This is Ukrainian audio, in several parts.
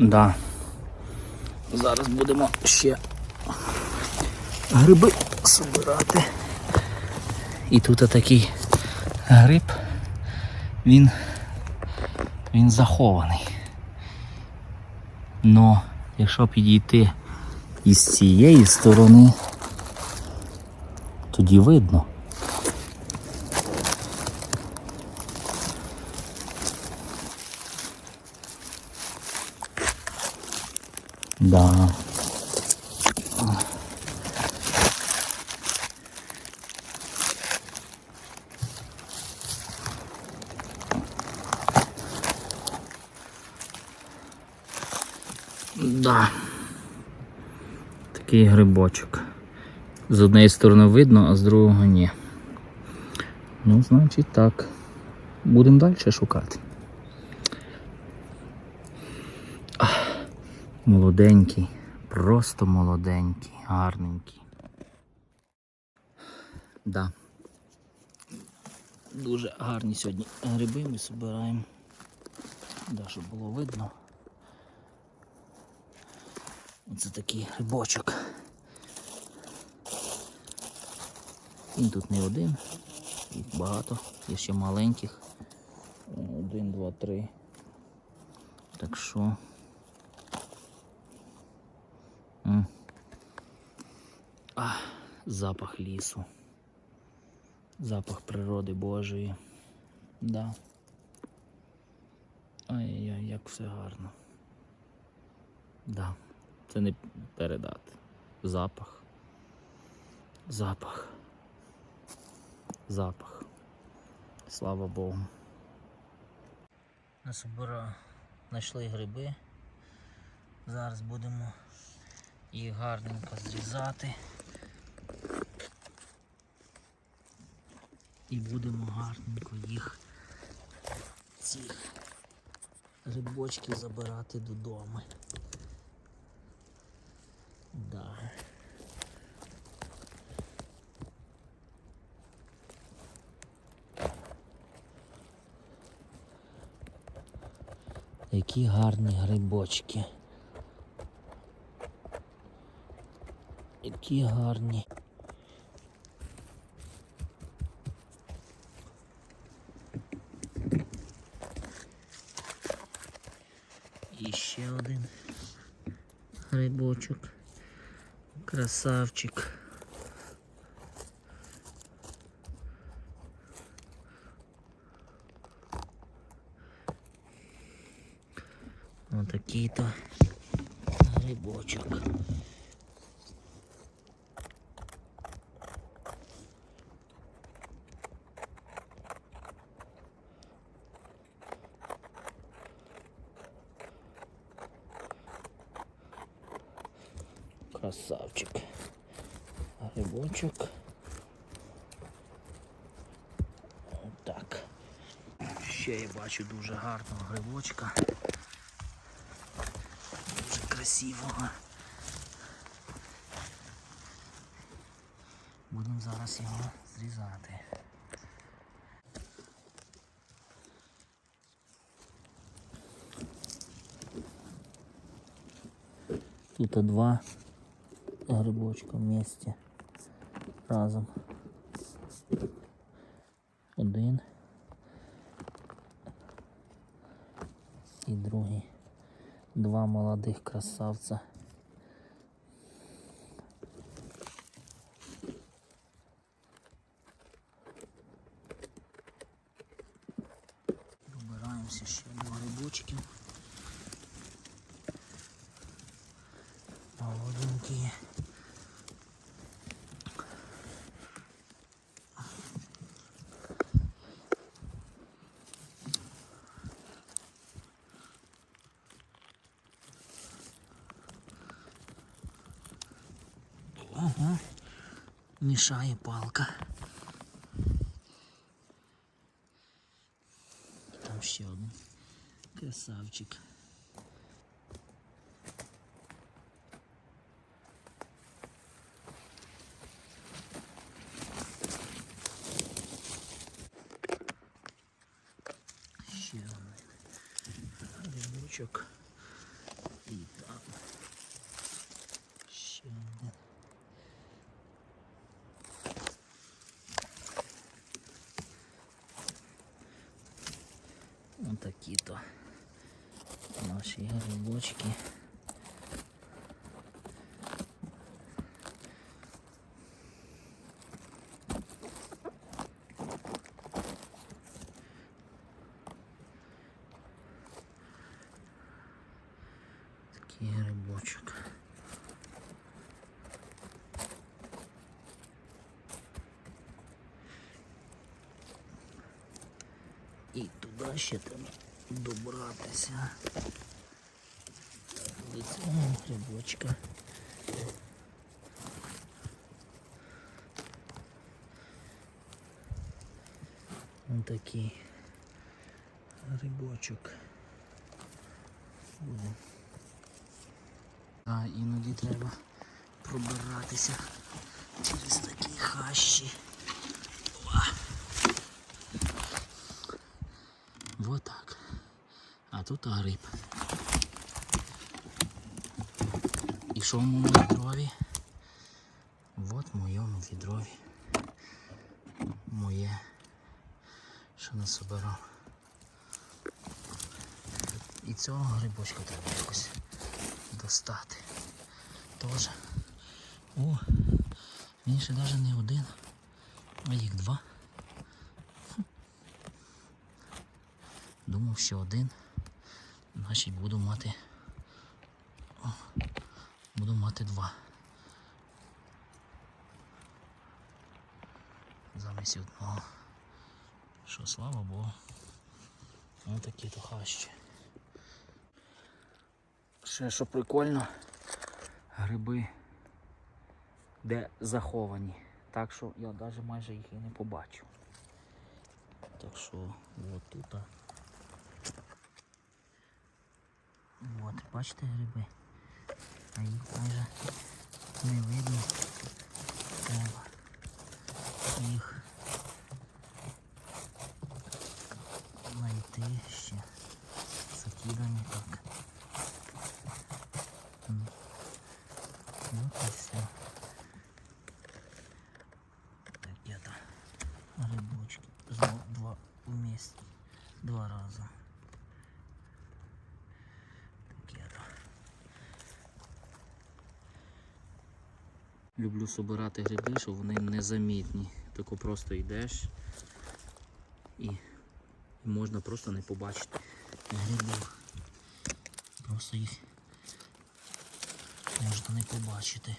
Да. Зараз будемо ще гриби збирати. І тут такий гриб, він, він захований. Но якщо підійти із цієї сторони, тоді видно. Да. Да. Такий грибочок. З однієї сторони видно, а з другого ні. Ну, значить так. Будемо далі шукати. Молоденький, просто молоденький, гарненький. Да. Дуже гарні сьогодні гриби ми збираємо. Да, щоб було видно. Оце такий грибочок. Він тут не один, їх багато, є ще маленьких. Один, два, три. Так що. М. А, запах лісу. Запах природи Божої. Да. Ай-яй-яй, як все гарно. Да. Це не передати. Запах. Запах. Запах. Слава Богу. Насобира знайшли гриби. Зараз будемо їх гарненько зрізати. І будемо гарненько їх ці грибочки забирати додому. Да. Які гарні грибочки. Які гарні. І ще один грибочок. Красавчик. Отакий-то грибочок. Красавчик. Грибочок. Так. Ще я бачу дуже гарного грибочка. Дуже красивого. Будемо зараз його зрізати. Тут два грибочка вместе разом. Один і другий. Два молодих красавця. Добираємося ще до грибочків. Молоденькі. Мішає палка. Там ще один. Красавчик. Ще один. Грибочок. І так. Ще один. Отакі то наші грибочки. І туди ще треба добратися. Цього грибочка. Ось такий грибочок. Буде. А іноді треба пробиратися через такі хащі. Вот так. А тут гриб. І що в моєму відрові? Вот моєму відрові. Моє, що насобирав. І цього грибочка треба якось достати. Тоже. О, він ще навіть не один, а їх два. Думав, що один. Значить буду мати. Буду мати два. Замість одного. Що, слава Богу. Ось такі то хащі. Ще що прикольно, гриби де заховані. Так що я навіть майже їх і не побачив. Так що от тут. От, бачите гриби? А їх майже не видно. Треба їх знайти ще. Закидані так. М. Ну і все. Таке то грибочки. Знов два вместе. Два рази. Таке то. Люблю собирати гриби, щоб вони незамітні. Тако просто йдеш і, можна просто не побачити грибів. Просто їх можна не побачити.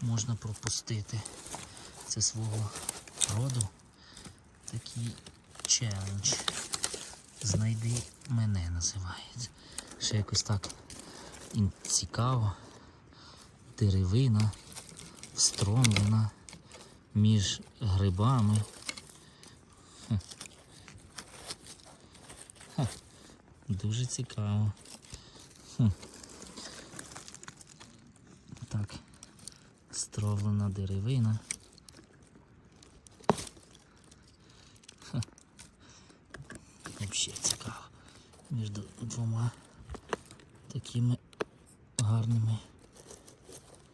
Можна пропустити. Це свого роду такий челендж. Знайди мене називається. Ще якось так цікаво. Деревина встромлена між грибами. Ха. Дуже цікаво. Хм. Так, стровлена деревина. Ха. Взагалі цікаво. Між двома такими гарними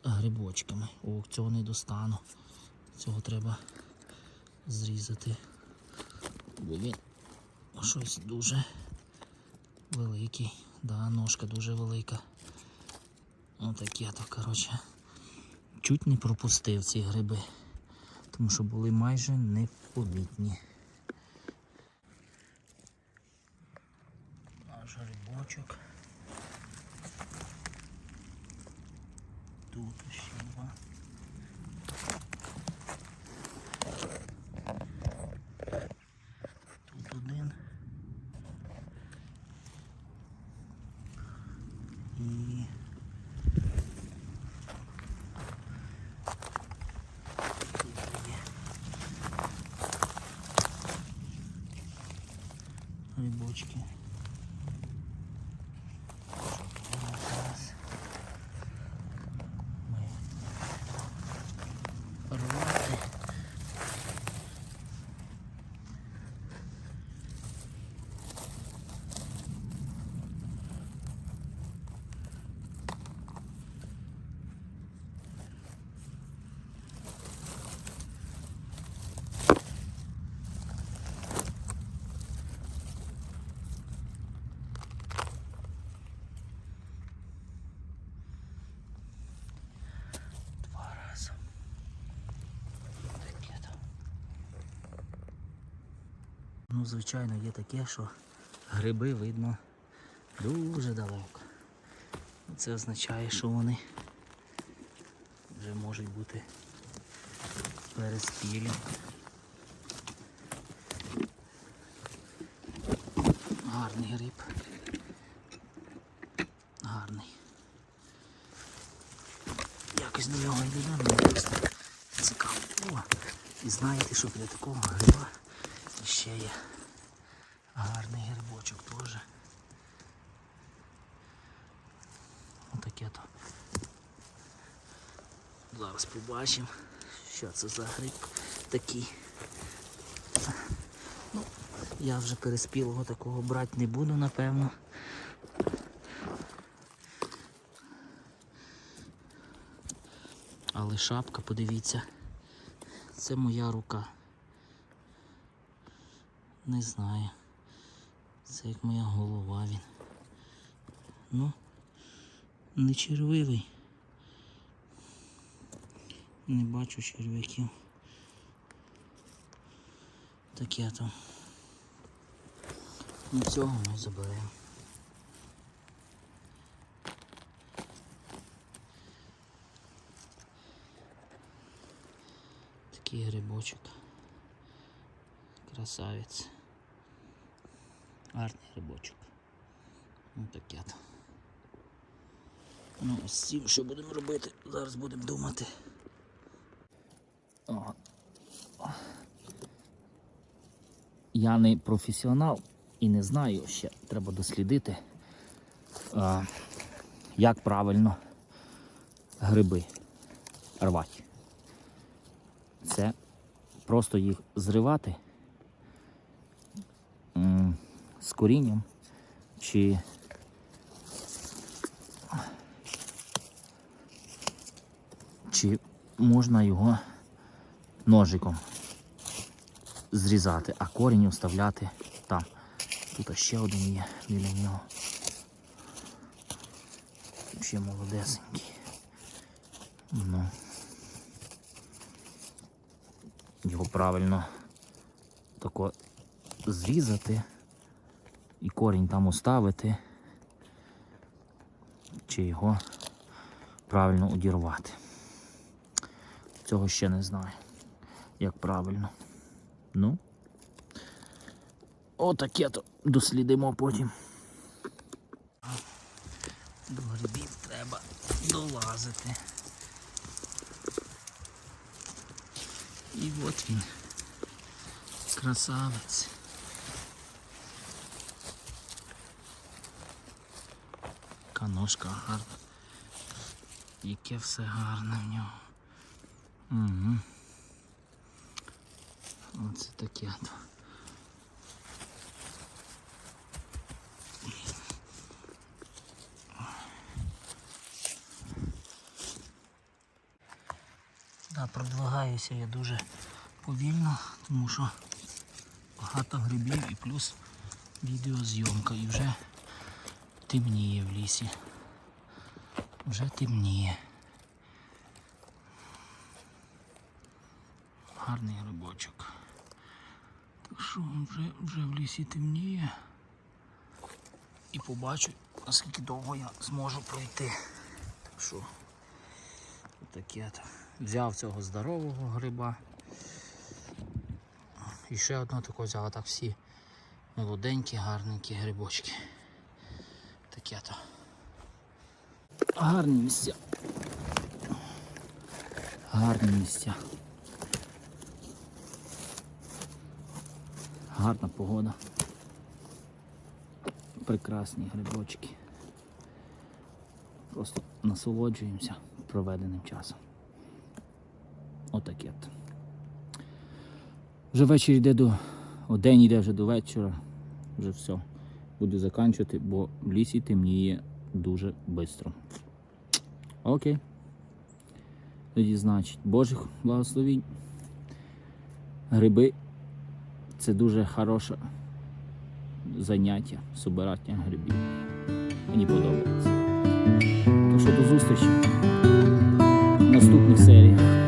грибочками. О, цього не достану. Цього треба зрізати. Бо він щось дуже великий. Да, ножка дуже велика. Отаке то, коротше. Чуть не пропустив ці гриби, тому що були майже непомітні. Наш грибочок. Тут ще два. Тут один. І тут є. Грибочки. Зараз ми рвати. Ну, звичайно, є таке, що гриби видно дуже далеко. Це означає, що вони вже можуть бути переспілі. Гарний гриб. Гарний. Якось до нього йду, мені просто цікаво. О, і знаєте, що для такого гриба ще є гарний грибочок теж. Отаке то. Зараз побачимо, що це за гриб такий. Ну, я вже переспілого такого брати не буду, напевно. Але шапка, подивіться, це моя рука. Не знаю. Це як моя голова він. Ну, не червивий. Не бачу черв'яків. Таке то. Ну цього ми заберемо. Такий грибочок. Красавець. Гарний грибочок. Ну таке то. Ну, з що будемо робити? Зараз будемо думати. О. Я не професіонал і не знаю ще, треба дослідити, а, як правильно гриби рвати. Це просто їх зривати м, з корінням чи чи можна його ножиком зрізати, а корінь оставляти там. Тут ще один є біля нього. Ще молодесенький. Ну. Його правильно тако зрізати і корінь там оставити, чи його правильно одірвати. Цього ще не знаю, як правильно. Ну, отаке то дослідимо потім. До грибів треба долазити. І от він. Красавець. Каношка гарна. Яке все гарне в нього. Угу. Оце таке. Да, продвигаюся я дуже повільно, тому що багато грибів і плюс відеозйомка і вже темніє в лісі. Вже темніє. Гарний грибочок. Так що вже, вже в лісі темніє. І побачу, наскільки довго я зможу пройти. Так що таке. то. Взяв цього здорового гриба. І ще одного такого взяв, так всі молоденькі, гарненькі грибочки. Таке. Гарні місця. Гарні місця. Гарна погода. Прекрасні грибочки. Просто насолоджуємося проведеним часом. Отаке. от. Вже вечір йде до. О, день йде вже до вечора. Вже все. Буду закінчувати, бо в лісі темніє дуже швидко. Окей. Тоді значить, Божих благословінь. Гриби це дуже хороше заняття, собирання грибів. Мені подобається. Так що до зустрічі в наступних серіях.